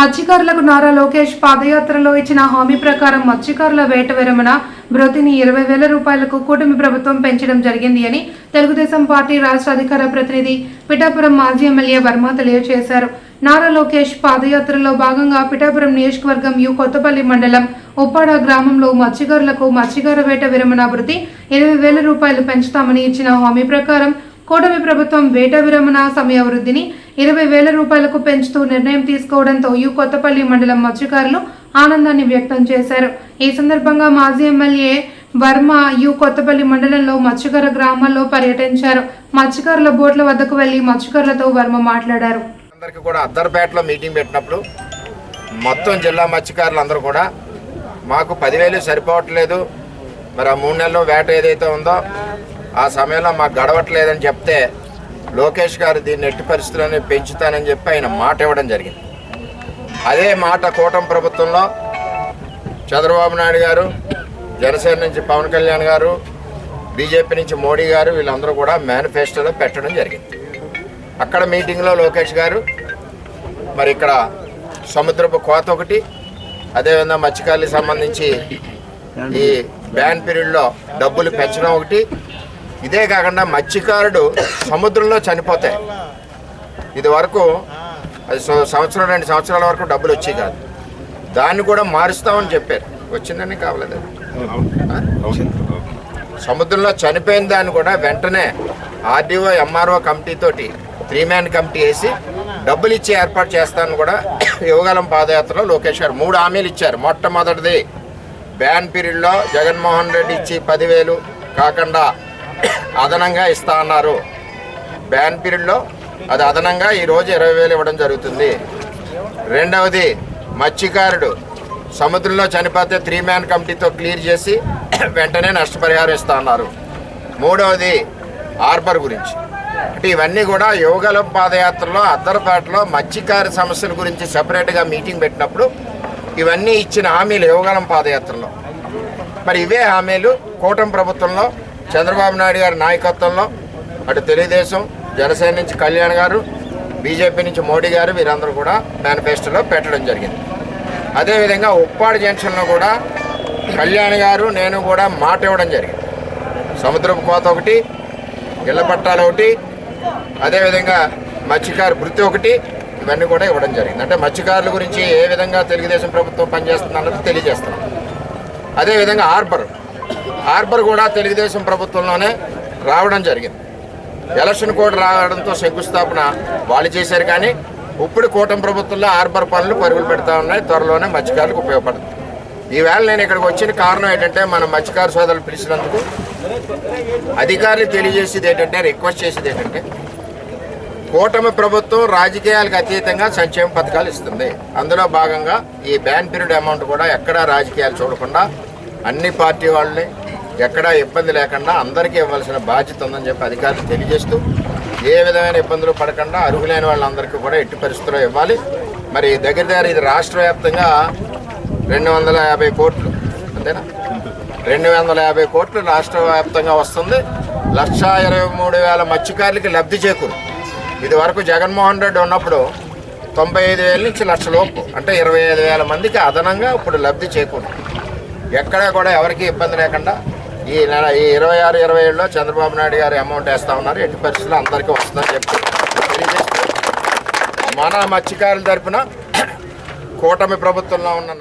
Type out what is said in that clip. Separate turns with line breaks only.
మత్స్యకారులకు నారా లోకేష్ పాదయాత్రలో ఇచ్చిన హామీ ప్రకారం మత్స్యకారుల వేట విరమణ భృతిని ఇరవై వేల రూపాయలకు కూటమి ప్రభుత్వం పెంచడం జరిగింది అని తెలుగుదేశం పార్టీ రాష్ట్ర అధికార ప్రతినిధి పిఠాపురం మాజీ ఎమ్మెల్యే వర్మ తెలియజేశారు. నారా లోకేష్ పాదయాత్రలో భాగంగా పిఠాపురం నియోజకవర్గం యు కొత్తపల్లి మండలం ఉప్పాడ గ్రామంలో మత్స్యకారులకు మత్స్యకార వేట విరమణ భృతి ఇరవై వేల రూపాయలు పెంచుతామని ఇచ్చిన హామీ ప్రకారం కూటమి ప్రభుత్వం వేట విరమణ సమయావృద్ధిని ఇరవై వేల రూపాయలకు పెంచుతూ నిర్ణయం తీసుకోవడంతో యు కొత్తపల్లి మండలం మత్స్యకారులు ఆనందాన్ని వ్యక్తం చేశారు. ఈ సందర్భంగా మాజీ ఎమ్మెల్యే వర్మ యు కొత్తపల్లి మండలంలో మత్స్యకార గ్రామాల్లో పర్యటించారు. మత్స్యకారుల బోట్ల వద్దకు వెళ్ళి మత్స్యకారులతో వర్మ మాట్లాడారు.
అందరికీ కూడా అద్దరిపేటలో మీటింగ్ పెట్టినప్పుడు మొత్తం జిల్లా మత్స్యకారులు అందరూ కూడా మాకు పదివేలు సరిపోవట్లేదు. మరి ఆ మూడు నెలలు వేట ఏదైతే ఉందో ఆ సమయంలో మాకు గడవట్లేదని చెప్తే లోకేష్ గారు దీన్ని ఎట్టి పరిస్థితుల్లోనే పెంచుతానని చెప్పి ఆయన మాట ఇవ్వడం జరిగింది. అదే మాట కూటమి ప్రభుత్వంలో చంద్రబాబు నాయుడు గారు జనసేన నుంచి పవన్ కళ్యాణ్ గారు బీజేపీ నుంచి మోడీ గారు వీళ్ళందరూ కూడా మేనిఫెస్టోలో పెట్టడం జరిగింది. అక్కడ మీటింగ్లో లోకేష్ గారు మరి ఇక్కడ సముద్రపు కోత ఒకటి అదేవిధంగా మత్స్యకారులకు సంబంధించి ఈ బ్యాన్ పీరియడ్లో డబ్బులు పెంచడం ఒకటి ఇదే కాకుండా మత్స్యకారుడు సముద్రంలో చనిపోతే ఇది వరకు అది సంవత్సరం రెండు సంవత్సరాల వరకు డబ్బులు వచ్చాయి కాదు. దాన్ని కూడా మారుస్తామని చెప్పారు. వచ్చిందని కావలేదు. సముద్రంలో చనిపోయిన దాన్ని కూడా వెంటనే ఆర్డీఓ ఎంఆర్ఓ కమిటీ తోటి త్రీ మ్యాన్ కమిటీ వేసి డబ్బులు ఇచ్చి ఏర్పాటు చేస్తానని కూడా యువగలం పాదయాత్రలో లోకేష్ గారు మూడు హామీలు ఇచ్చారు. మొట్టమొదటిది బ్యాన్ పీరియడ్లో జగన్మోహన్ రెడ్డి ఇచ్చి పదివేలు కాకుండా అదనంగా ఇస్తా అన్నారు. బ్యాన్ పీరియడ్లో అది అదనంగా ఈరోజు ఇరవై వేలు ఇవ్వడం జరుగుతుంది. రెండవది మత్స్యకారుడు సముద్రంలో చనిపోతే త్రీ మ్యాన్ కమిటీతో క్లియర్ చేసి వెంటనే నష్టపరిహారం ఇస్తా అన్నారు. మూడవది హార్బర్ గురించి. అంటే ఇవన్నీ కూడా యోగలం పాదయాత్రలో అద్దరపేటలో మత్స్యకార సమస్యల గురించి సపరేట్గా మీటింగ్ పెట్టినప్పుడు ఇవన్నీ ఇచ్చిన హామీలు యోగలం పాదయాత్రలో. మరి ఇవే హామీలు కూటమి ప్రభుత్వంలో చంద్రబాబు నాయుడు గారి నాయకత్వంలో అటు తెలుగుదేశం జనసేన నుంచి కళ్యాణ్ గారు బీజేపీ నుంచి మోడీ గారు వీరందరూ కూడా మేనిఫెస్టోలో పెట్టడం జరిగింది. అదేవిధంగా ఉప్పాడు జంక్షన్లో కూడా కళ్యాణ్ గారు నేను కూడా మాట ఇవ్వడం జరిగింది. సముద్రపు కోత ఒకటి ఇళ్ళ పట్టాలు ఒకటి అదేవిధంగా మత్స్యకారు వృత్తి ఒకటి ఇవన్నీ కూడా ఇవ్వడం జరిగింది. అంటే మత్స్యకారుల గురించి ఏ విధంగా తెలుగుదేశం ప్రభుత్వం పనిచేస్తుంది అన్నది తెలియజేస్తాం అదేవిధంగా హార్బర్. హార్బర్ కూడా తెలుగుదేశం ప్రభుత్వంలోనే రావడం జరిగింది. ఎలక్షన్ కోడ్ రావడంతో శంకుస్థాపన వాళ్ళు చేశారు కానీ ఇప్పుడు కూటమి ప్రభుత్వంలో హార్బర్ పనులు పరుగులు పెడతా ఉన్నాయి. త్వరలోనే మత్స్యకారులకు ఉపయోగపడుతుంది. ఈవేళ నేను ఇక్కడికి వచ్చిన కారణం ఏంటంటే మన మత్స్యకారు సోదరులు పిలిచినందుకు అధికారులు తెలియజేసేది ఏంటంటే రిక్వెస్ట్ చేసేది ఏంటంటే కూటమి ప్రభుత్వం రాజకీయాలకు అతీతంగా సంక్షేమ పథకాలు ఇస్తుంది. అందులో భాగంగా ఈ బ్యాన్ పీరియడ్ అమౌంట్ కూడా ఎక్కడా రాజకీయాలు చూడకుండా అన్ని పార్టీ వాళ్ళని ఎక్కడా ఇబ్బంది లేకుండా అందరికీ ఇవ్వాల్సిన బాధ్యత ఉందని చెప్పి అధికారులు తెలియజేస్తూ ఏ విధమైన ఇబ్బందులు పడకుండా అర్హులైన వాళ్ళందరికీ కూడా ఎట్టి పరిస్థితుల్లో ఇవ్వాలి. మరి దగ్గర దగ్గర ఇది రాష్ట్ర వ్యాప్తంగా రెండు వందల యాభై కోట్లు అంతేనా? రెండు వందల యాభై కోట్లు రాష్ట్ర వ్యాప్తంగా వస్తుంది. లక్ష ఇరవై మూడు వేల మత్స్యకారులకి లబ్ధి చేకూరు. ఇది వరకు జగన్మోహన్ రెడ్డి ఉన్నప్పుడు తొంభై ఐదు వేల నుంచి లక్ష లోపు అంటే ఇరవై ఐదు వేల మందికి అదనంగా ఇప్పుడు లబ్ధి చేకూరు. ఎక్కడా కూడా ఎవరికి ఇబ్బంది లేకుండా ఈ నెల ఈ ఇరవై ఆరు ఇరవై ఏడులో చంద్రబాబు నాయుడు గారు అమౌంట్ వేస్తా ఉన్నారు. ఎట్టి పరిస్థితుల్లో అందరికీ వస్తుందని చెప్పి తెలియజేస్తూ మన మత్స్యకారుల తరఫున కూటమి ప్రభుత్వంలో ఉన్న